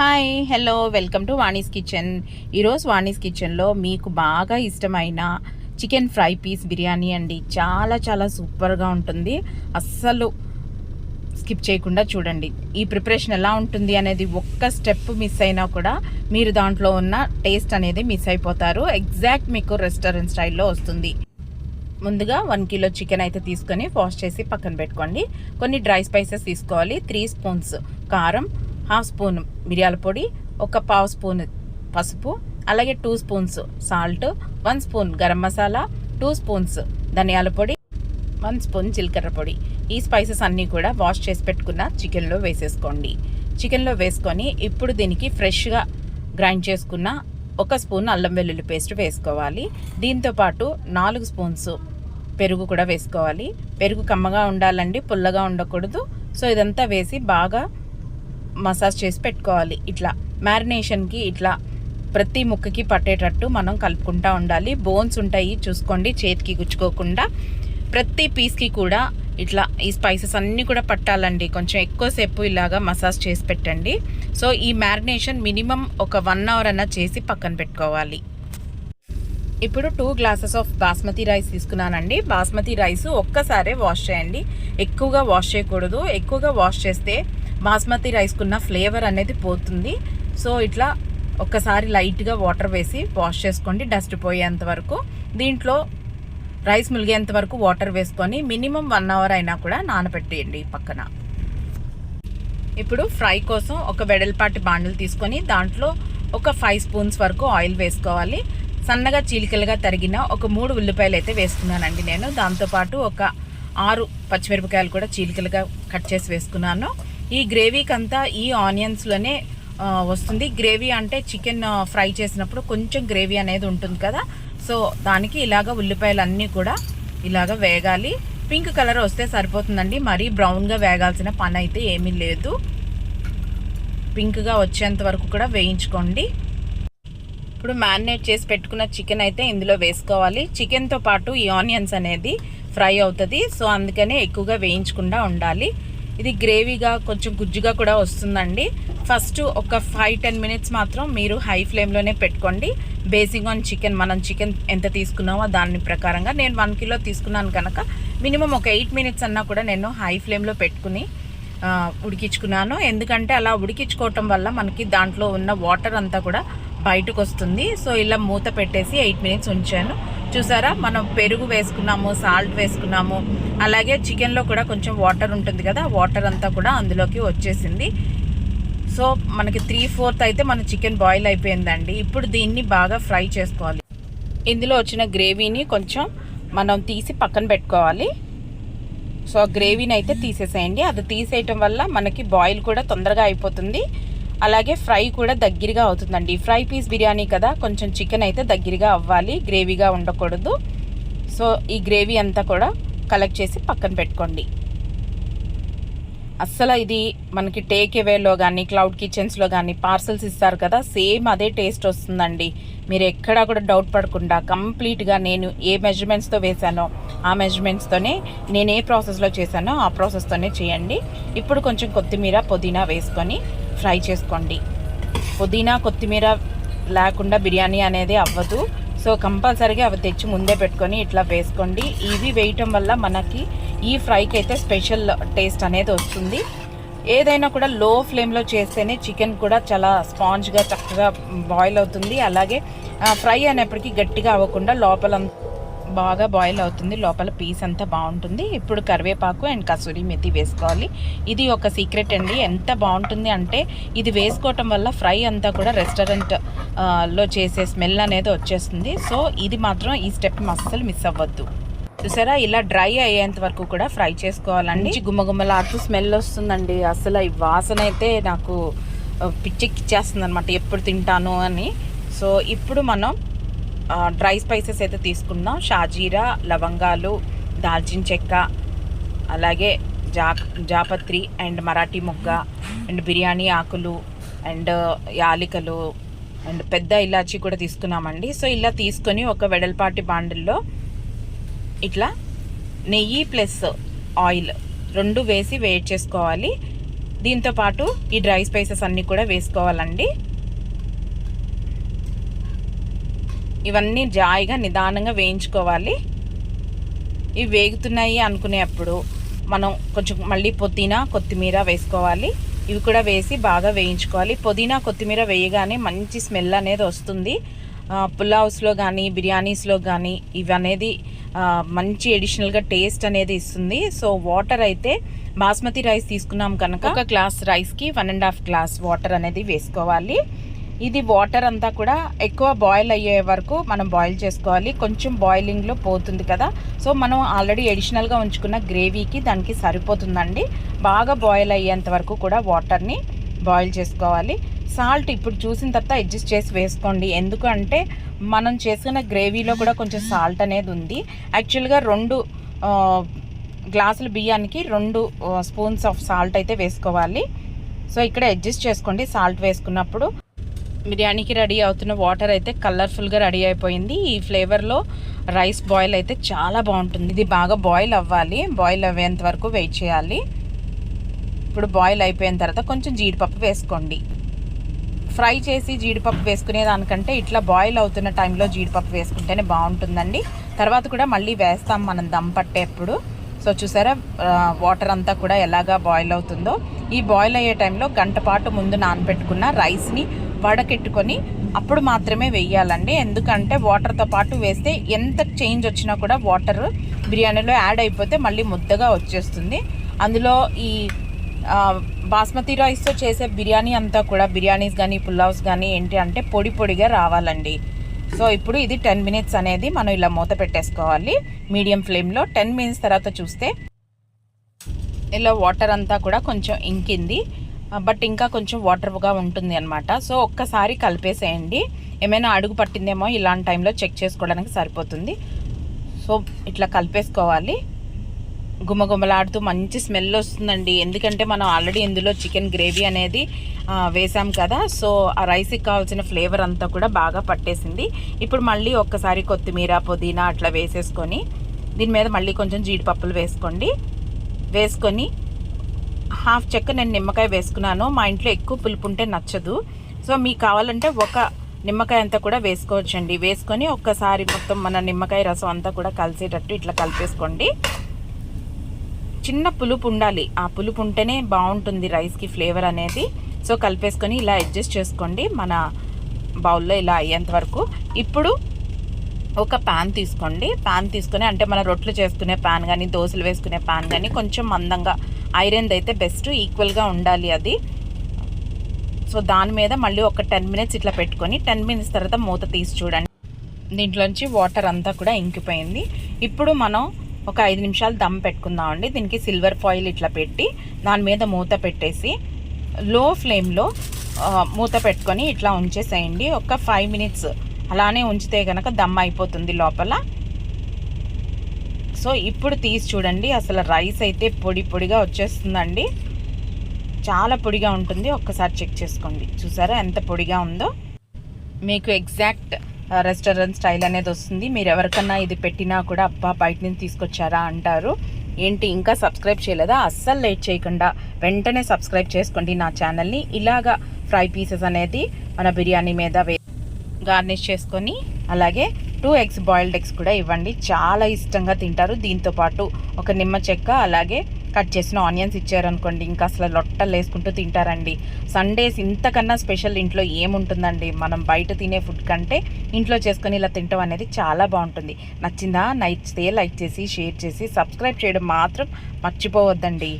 Hi hello welcome to Vani's kitchen. ఈరోజు వాణీస్ కిచెన్లో మీకు బాగా ఇష్టమైన చికెన్ ఫ్రై పీస్ బిర్యానీ అండి. చాలా చాలా సూపర్గా ఉంటుంది. అస్సలు స్కిప్ చేయకుండా చూడండి. ఈ ప్రిపరేషన్ ఎలా ఉంటుంది అనేది ఒక్క స్టెప్ మిస్ అయినా కూడా మీరు దాంట్లో ఉన్న టేస్ట్ అనేది మిస్ అయిపోతారు. ఎగ్జాక్ట్ మీకు రెస్టారెంట్ స్టైల్లో వస్తుంది. ముందుగా వన్ కిలో చికెన్ అయితే తీసుకొని వాష్ చేసి పక్కన పెట్టుకోండి. కొన్ని డ్రై స్పైసెస్ తీసుకోవాలి. త్రీ స్పూన్స్ కారం హాఫ్ స్పూన్ మిరియాల పొడి ఒక పావు స్పూన్ పసుపు అలాగే two spoons salt one spoon garam masala two spoons ధనియాల పొడి వన్ స్పూన్ జీలకర్ర పొడి. ఈ స్పైసెస్ అన్నీ కూడా వాష్ చేసి పెట్టుకున్న చికెన్లో వేసేసుకోండి. చికెన్లో వేసుకొని ఇప్పుడు దీనికి ఫ్రెష్గా గ్రైండ్ చేసుకున్న ఒక స్పూన్ అల్లం వెల్లుల్లి పేస్ట్ వేసుకోవాలి. దీంతో పాటు నాలుగు స్పూన్స్ పెరుగు కూడా వేసుకోవాలి. పెరుగు కమ్మగా ఉండాలండి పుల్లగా ఉండకూడదు. సో ఇదంతా వేసి బాగా మసాజ్ చేసి పెట్టుకోవాలి. ఇట్లా మ్యారినేషన్కి ఇట్లా ప్రతి ముక్కకి పట్టేటట్టు మనం కలుపుకుంటూ ఉండాలి. బోన్స్ ఉంటాయి చూసుకోండి చేతికి గుచ్చుకోకుండా. ప్రతి పీస్కి కూడా ఇట్లా ఈ స్పైసెస్ అన్నీ కూడా పట్టాలండి. కొంచెం ఎక్కువసేపు ఇలాగా మసాజ్ చేసి పెట్టండి. సో ఈ మ్యారినేషన్ మినిమం ఒక వన్ అవర్ అన్న చేసి పక్కన పెట్టుకోవాలి. ఇప్పుడు two glasses of basmati rice తీసుకున్నానండి. బాస్మతి రైస్ ఒక్కసారే వాష్ చేయండి. ఎక్కువగా వాష్ చేయకూడదు. ఎక్కువగా వాష్ చేస్తే బాస్మతి రైస్కున్న ఫ్లేవర్ అనేది పోతుంది. సో ఇట్లా ఒక్కసారి లైట్గా వాటర్ వేసి వాష్ చేసుకోండి డస్ట్ పోయేంత వరకు. దీంట్లో రైస్ ములిగేంత వరకు వాటర్ వేసుకొని మినిమం వన్ అవర్ అయినా కూడా నానబెట్టేయండి పక్కన. ఇప్పుడు ఫ్రై కోసం ఒక వెడల్పాటి బాండలు తీసుకొని దాంట్లో ఒక ఫైవ్ స్పూన్స్ వరకు ఆయిల్ వేసుకోవాలి. సన్నగా చీలికలుగా తరిగిన ఒక మూడు ఉల్లిపాయలు అయితే వేసుకున్నానండి నేను. దాంతోపాటు ఒక ఆరు పచ్చిమిరపకాయలు కూడా చీలికలుగా కట్ చేసి వేసుకున్నాను. ఈ గ్రేవీకి అంతా ఈ ఆనియన్స్లోనే వస్తుంది. గ్రేవీ అంటే చికెన్ ఫ్రై చేసినప్పుడు కొంచెం గ్రేవీ అనేది ఉంటుంది కదా. సో దానికి ఇలాగ ఉల్లిపాయలు అన్నీ కూడా ఇలాగ వేగాలి. పింక్ కలర్ వస్తే సరిపోతుందండి. మరీ బ్రౌన్గా వేగాల్సిన పని అయితే ఏమీ లేదు. పింక్గా వచ్చేంత వరకు కూడా వేయించుకోండి. ఇప్పుడు మ్యారినేట్ చేసి పెట్టుకున్న చికెన్ అయితే ఇందులో వేసుకోవాలి. చికెన్తో పాటు ఈ ఆనియన్స్ అనేది ఫ్రై అవుతుంది. సో అందుకనే ఎక్కువగా వేయించకుండా ఉండాలి. ఇది గ్రేవీగా కొంచెం గుజ్జుగా కూడా వస్తుందండి. ఫస్ట్ ఒక ఫైవ్ టెన్ మినిట్స్ మాత్రం మీరు హై ఫ్లేమ్లోనే పెట్టుకోండి. బేసింగ్ ఆన్ చికెన్ మనం చికెన్ ఎంత తీసుకున్నామో దాని ప్రకారంగా నేను వన్ కిలో తీసుకున్నాను కనుక మినిమం ఒక ఎయిట్ మినిట్స్ అన్నా కూడా నేను హై ఫ్లేమ్లో పెట్టుకుని ఉడికించుకున్నాను. ఎందుకంటే అలా ఉడికించుకోవటం వల్ల మనకి దాంట్లో ఉన్న వాటర్ అంతా కూడా బయటకు వస్తుంది. సో ఇలా మూత పెట్టేసి ఎయిట్ మినిట్స్ ఉంచాను. చూసారా? మనం పెరుగు వేసుకున్నాము సాల్ట్ వేసుకున్నాము. అలాగే చికెన్లో కూడా కొంచెం వాటర్ ఉంటుంది కదా వాటర్ అంతా కూడా అందులోకి వచ్చేసింది. సో మనకి త్రీ ఫోర్త్ అయితే మన చికెన్ బాయిల్ అయిపోయిందండి. ఇప్పుడు దీన్ని బాగా ఫ్రై చేసుకోవాలి. ఇందులో వచ్చిన గ్రేవీని కొంచెం మనం తీసి పక్కన పెట్టుకోవాలి. సో గ్రేవీని అయితే తీసేసేయండి. అది తీసేయటం వల్ల మనకి బాయిల్ కూడా తొందరగా అయిపోతుంది. అలాగే ఫ్రై కూడా దగ్గరగా అవుతుందండి. ఫ్రై పీస్ బిర్యానీ కదా కొంచెం చికెన్ అయితే దగ్గరగా అవ్వాలి గ్రేవీగా ఉండకూడదు. సో ఈ గ్రేవీ అంతా కూడా కలెక్ట్ చేసి పక్కన పెట్టుకోండి. అస్సలు ఇది మనకి టేక్ అవేలో కానీ క్లౌడ్ కిచెన్స్లో కానీ పార్సల్స్ ఇస్తారు కదా సేమ్ అదే టేస్ట్ వస్తుందండి. మీరు ఎక్కడా కూడా డౌట్ పడకుండా కంప్లీట్గా నేను ఏ మెజర్మెంట్స్తో వేశానో ఆ మెజర్మెంట్స్తోనే నేను ఏ ప్రాసెస్లో చేశానో ఆ ప్రాసెస్తోనే చేయండి. ఇప్పుడు కొంచెం కొత్తిమీర పుదీనా వేసుకొని ఫ్రై చేసుకోండి. పుదీనా కొత్తిమీర లేకుండా బిర్యానీ అనేది అవ్వదు. సో కంపల్సరీగా అవి తెచ్చి ముందే పెట్టుకొని ఇట్లా వేసుకోండి. ఇవి వేయటం వల్ల మనకి ఈ ఫ్రైకి అయితే స్పెషల్ టేస్ట్ అనేది వస్తుంది. ఏదైనా కూడా లో ఫ్లేమ్లో చేస్తేనే చికెన్ కూడా చాలా స్పాంజ్గా చక్కగా బాయిల్ అవుతుంది. అలాగే ఫ్రై అనేప్పటికీ గట్టిగా అవ్వకుండా లోపల బాగా బాయిల్ అవుతుంది. లోపల పీస్ అంతా బాగుంటుంది. ఇప్పుడు కరివేపాకు అండ్ కసూరి మెతి వేసుకోవాలి. ఇది ఒక సీక్రెట్ అండి. ఎంత బాగుంటుంది అంటే ఇది వేసుకోవటం వల్ల ఫ్రై అంతా కూడా రెస్టారెంట్లో చేసే స్మెల్ అనేది వచ్చేస్తుంది. సో ఇది మాత్రం ఈ స్టెప్ అస్సలు మిస్ అవ్వద్దు. చూసారా? ఇలా డ్రై అయ్యేంత వరకు కూడా ఫ్రై చేసుకోవాలండి. గుమ్మగుమ్మలాడుతూ స్మెల్ వస్తుందండి. అసలు ఈ వాసన అయితే నాకు పిచ్చెక్కిచ్చేస్తుంది అనమాట ఎప్పుడు తింటాను అని. సో ఇప్పుడు మనం డ్రై స్పైసెస్ అయితే తీసుకున్నాం. షాజీరా లవంగాలు దాల్చిన చెక్క అలాగే జా జాపత్రి అండ్ మరాఠీ మొగ్గ అండ్ బిర్యానీ ఆకులు అండ్ యాలికలు అండ్ పెద్ద ఇలాచి కూడా తీసుకున్నామండి. సో ఇలా తీసుకొని ఒక వెడల్పాటి బాండిల్లో ఇట్లా నెయ్యి ప్లస్ ఆయిల్ రెండు వేసి వేడి చేసుకోవాలి దీంతో పాటు ఈ డ్రై స్పైసెస్ అన్నీ కూడా వేసుకోవాలండి. ఇవన్నీ జాయిగా నిదానంగా వేయించుకోవాలి. ఇవి వేగుతున్నాయి అనుకునేప్పుడు మనం కొంచెం మళ్ళీ పుదీనా కొత్తిమీర వేసుకోవాలి. ఇవి కూడా వేసి బాగా వేయించుకోవాలి. పుదీనా కొత్తిమీర వేయగానే మంచి స్మెల్ అనేది వస్తుంది. పులావ్స్లో కానీ బిర్యానీస్లో కానీ ఇవి అనేది మంచి ఎడిషనల్గా టేస్ట్ అనేది ఇస్తుంది. సో వాటర్ అయితే బాస్మతి రైస్ తీసుకున్నాం కనుక ఒక గ్లాస్ రైస్కి one and half glass water అనేది వేసుకోవాలి. ఇది వాటర్ అంతా కూడా ఎక్కువ బాయిల్ అయ్యే వరకు మనం బాయిల్ చేసుకోవాలి. కొంచెం బాయిలింగ్లో పోతుంది కదా. సో మనం ఆల్రెడీ ఎడిషనల్గా ఉంచుకున్న గ్రేవీకి దానికి సరిపోతుందండి. బాగా బాయిల్ అయ్యేంత వరకు కూడా వాటర్ని బాయిల్ చేసుకోవాలి. సాల్ట్ ఇప్పుడు చూసిన తర్వాత అడ్జస్ట్ చేసి వేసుకోండి. ఎందుకంటే మనం చేసుకున్న గ్రేవీలో కూడా కొంచెం సాల్ట్ అనేది ఉంది. యాక్చువల్గా రెండు గ్లాసుల బియ్యానికి రెండు స్పూన్స్ ఆఫ్ సాల్ట్ అయితే వేసుకోవాలి. సో ఇక్కడ అడ్జస్ట్ చేసుకోండి. సాల్ట్ వేసుకున్నప్పుడు బిర్యానీకి రెడీ అవుతున్న వాటర్ అయితే కలర్ఫుల్గా రెడీ అయిపోయింది. ఈ ఫ్లేవర్లో రైస్ బాయిల్ అయితే చాలా బాగుంటుంది. ఇది బాగా బాయిల్ అవ్వాలి. బాయిల్ అయ్యేంత వరకు వెయిట్ చేయాలి. ఇప్పుడు బాయిల్ అయిపోయిన తర్వాత కొంచెం జీడిపప్పు వేసుకోండి. ఫ్రై చేసి జీడిపప్పు వేసుకునే దానికంటే ఇట్లా బాయిల్ అవుతున్న టైంలో జీడిపప్పు వేసుకుంటేనే బాగుంటుందండి. తర్వాత కూడా మళ్ళీ వేస్తాం మనం దమ్ పట్టేప్పుడు. సో చూసారా వాటర్ అంతా కూడా ఎలాగా బాయిల్ అవుతుందో. ఈ బాయిల్ అయ్యే టైంలో గంట పాటు ముందు నానబెట్టుకున్న రైస్ని వడకెట్టుకొని అప్పుడు మాత్రమే వేయాలండి. ఎందుకంటే వాటర్తో పాటు వేస్తే ఎంత చేంజ్ వచ్చినా కూడా వాటర్ బిర్యానీలో యాడ్ అయిపోతే మళ్ళీ ముద్దగా వచ్చేస్తుంది. అందులో ఈ బాస్మతి రైస్తో చేసే బిర్యానీ అంతా కూడా బిర్యానీస్ కానీ పులావ్స్ కానీ ఏంటి అంటే పొడి పొడిగా రావాలండి. సో ఇప్పుడు ఇది టెన్ మినిట్స్ అనేది మనం ఇలా మూత పెట్టేసుకోవాలి. మీడియం ఫ్లేమ్లో టెన్ మినిట్స్ తర్వాత చూస్తే ఇలా వాటర్ అంతా కూడా కొంచెం ఇంకింది. బట్ ఇంకా కొంచెం వాటర్గా ఉంటుంది అనమాట సో ఒక్కసారి కలిపేసేయండి. ఏమైనా అడుగు పట్టిందేమో ఇలాంటి టైంలో చెక్ చేసుకోవడానికి సరిపోతుంది. సో ఇట్లా కలిపేసుకోవాలి. గుమగుమలాడుతూ మంచి స్మెల్ వస్తుందండి. ఎందుకంటే మనం ఆల్రెడీ ఇందులో చికెన్ గ్రేవీ అనేది వేసాం కదా. సో ఆ రైస్కి కావాల్సిన ఫ్లేవర్ అంతా కూడా బాగా పట్టేసింది. ఇప్పుడు మళ్ళీ ఒక్కసారి కొత్తిమీర పుదీనా అట్లా వేసేసుకొని దీని మీద మళ్ళీ కొంచెం జీడిపప్పులు వేసుకోండి. వేసుకొని హాఫ్ చెక్క నేను నిమ్మకాయ వేసుకున్నాను. మా ఇంట్లో ఎక్కువ పులుపు ఉంటే నచ్చదు. సో మీకు కావాలంటే ఒక నిమ్మకాయ అంతా కూడా వేసుకోవచ్చండి. వేసుకొని ఒక్కసారి మొత్తం మన నిమ్మకాయ రసం అంతా కూడా కలిసేటట్టు ఇట్లా కలిపేసుకోండి. చిన్న పులుపు ఉండాలి ఆ పులుపు ఉంటేనే బాగుంటుంది రైస్కి ఫ్లేవర్ అనేది. సో కలిపేసుకొని ఇలా అడ్జస్ట్ చేసుకోండి. మన బౌల్లో ఇలా అయ్యేంత వరకు. ఇప్పుడు ఒక ప్యాన్ తీసుకోండి. ప్యాన్ తీసుకొని అంటే మన రొట్టెలు చేసుకునే ప్యాన్ కానీ దోశలు వేసుకునే ప్యాన్ కానీ కొంచెం మందంగా ఐరన్ది అయితే బెస్ట్ ఈక్వల్గా ఉండాలి అది. సో దాని మీద మళ్ళీ ఒక టెన్ మినిట్స్ ఇట్లా పెట్టుకొని టెన్ మినిట్స్ తర్వాత మూత తీసి చూడండి. దీంట్లోంచి వాటర్ అంతా కూడా ఇంకిపోయింది. ఇప్పుడు మనం ఒక ఐదు నిమిషాలు దమ్ పెట్టుకుందామండి దీనికి సిల్వర్ ఫాయిల్ ఇట్లా పెట్టి దాని మీద మూత పెట్టేసి లో ఫ్లేమ్లో మూత పెట్టుకొని ఇట్లా ఉంచేసేయండి. ఒక ఫైవ్ మినిట్స్ అలానే ఉంచితే కనుక దమ్ అయిపోతుంది లోపల. సో ఇప్పుడు తీసి చూడండి అసలు రైస్ అయితే పొడి పొడిగా వచ్చేస్తుందండి. చాలా పొడిగా ఉంటుంది ఒక్కసారి చెక్ చేసుకోండి. చూసారా ఎంత పొడిగా ఉందో? మీకు ఎగ్జాక్ట్ రెస్టారెంట్ స్టైల్ అనేది వస్తుంది. మీరు ఎవరికన్నా ఇది పెట్టినా కూడా అబ్బా బయట నుంచి తీసుకొచ్చారా అంటారు. ఏంటి ఇంకా సబ్స్క్రైబ్ చేయలేదా? అస్సలు లేట్ చేయకుండా వెంటనే సబ్స్క్రైబ్ చేసుకోండి నా ఛానల్ని. ఇలాగా ఫ్రై పీసెస్ అనేది మన బిర్యానీ మీద గార్నిష్ చేసుకొని అలాగే టూ ఎగ్స్ బాయిల్డ్ ఎగ్స్ కూడా ఇవ్వండి. చాలా ఇష్టంగా తింటారు. దీంతోపాటు ఒక నిమ్మ చెక్క అలాగే కట్ చేసిన ఆనియన్స్ ఇచ్చారనుకోండి. ఇంకా అసలు లొట్టలు వేసుకుంటూ తింటారండి. సండేస్ ఇంతకన్నా స్పెషల్ ఇంట్లో ఏముంటుందండి? మనం బయట తినే ఫుడ్ కంటే ఇంట్లో చేసుకొని ఇలా తింటాం అనేది చాలా బాగుంటుంది. నచ్చిందా? నచ్చితే లైక్ చేసి షేర్ చేసి సబ్స్క్రైబ్ చేయడం మాత్రం మర్చిపోవద్దండి.